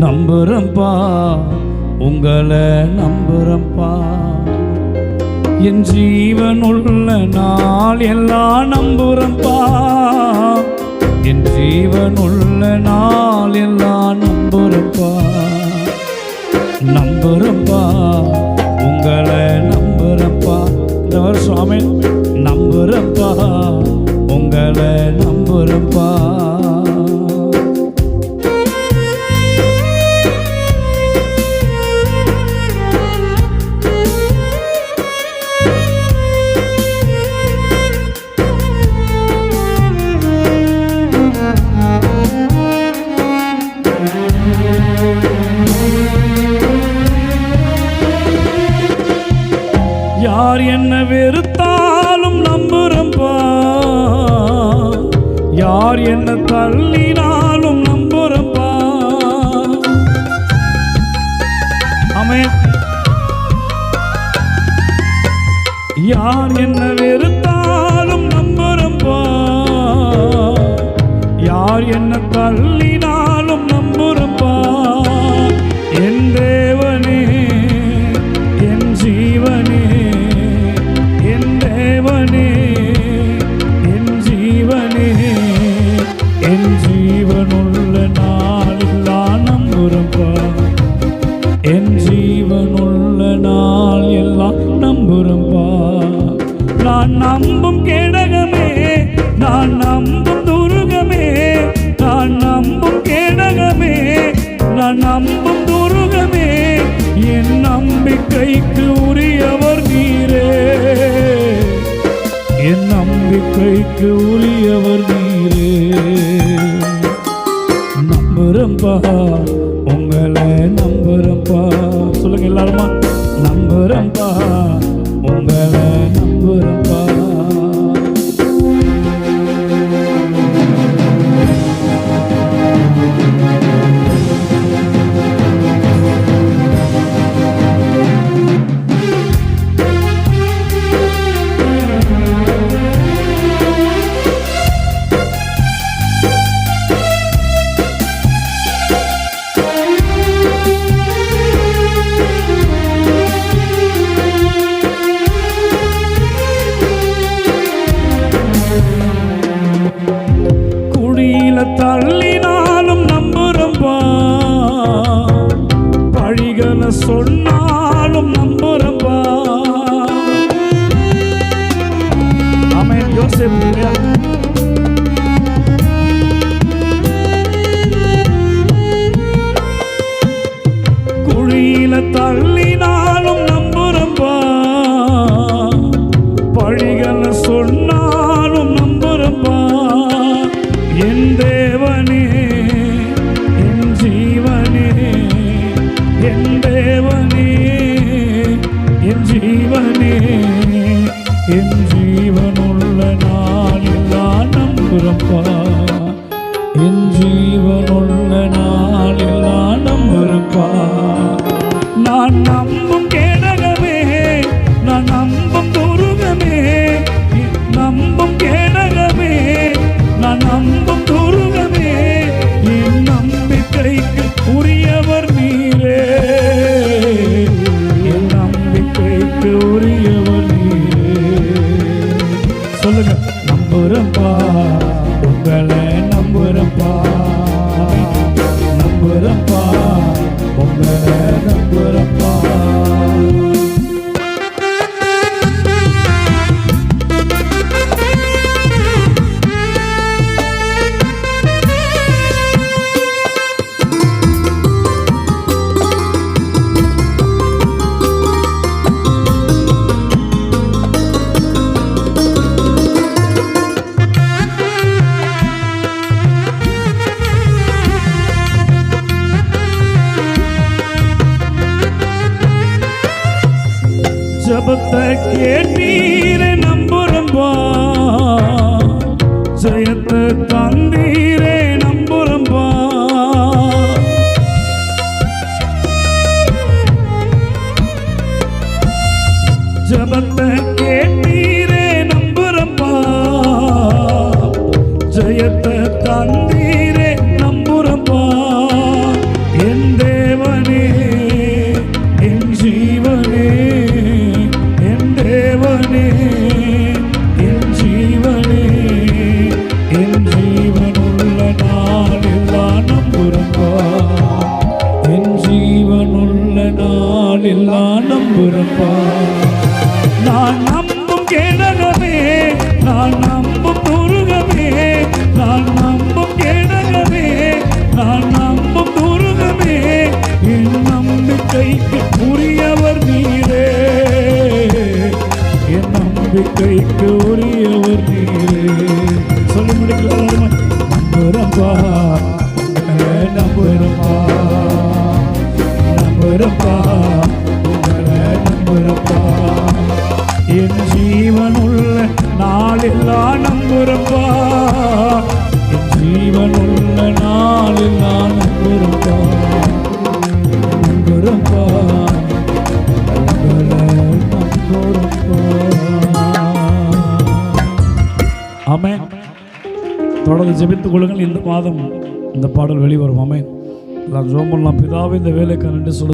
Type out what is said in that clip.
நம்புறம்பா உங்களை நம்புறம்பா என் ஜீவனுள்ள நாள் எல்லாம் நம்புறம்பா என் ஜீவனுள்ள நாள் எல்லாம் நம்புறப்பா நம்புறப்பா யார் என்ன வெறுத்தாலும் நம்புறப்பா? யார் என்ன தள்ளினாலும் நம்புறப்பா? அமே யார் என்ன வெறுத்தாலும் நம்புறப்பா? யார் என்ன தள்ளினாலும் தூரம்பா. நான் நம்பும் கேடகமே நான் நம்பும் துருகமே நான் நம்பும் கேடகமே நான் நம்பும் துருகமே. என் நம்பிக்கைக்கு உரியவர் நீரே. என் நம்பிக்கைக்கு உரியவர் நீரே. நம்புறப்பா உங்களை நம்புறப்பா சொல்லுங்க எல்லாருமா. சொன்னாலும் நம்புறப்பா. ஆமென். யோசேப்பு. ஜீவனே என் ஜீவனுள்ள நாளெல்லாம் நம்புறப்பா என் ஜீவனுள்ள நாளெல்லாம் நம்புறப்பா நம்பிக்கைக்கு ஜபத்தை கேட்டீரே நம்புறம்பா ஜெயத்தை தந்தீரே நம்புறம்பா ஜபத்தை கேட்டீரே நம்புறம்பா ஜெயத்தை தந்தீரே மனம் புறப்பா? நான் நம்பும் கேடகமே நான் நம்பும் துருகமே நான் நம்பும் கேடகமே நான் நம்பும் துருகமே என் நம்பிக்கைக்கு உரியவர் நீரே. என் நம்பிக்கைக்கு உரியவர் நீரே. சொல்லி முடிக்கலாம் நம்புறப்பா நம்புறப்பா. நாளெல்லாம் நம்புறப்பா ஜீவன் உள்ள நாளெல்லாம் நம்புறப்பா நம்புறப்பா உங்களை தொடர்ந்து ஜெபித்துக் கொள்ளுங்கள். இந்த மாதம் இந்த பாடல் வெளிவரும். ஆமென். எல்லாம் ஜோம் பிதாவே இந்த வேலைக்கான என்று சொல்லு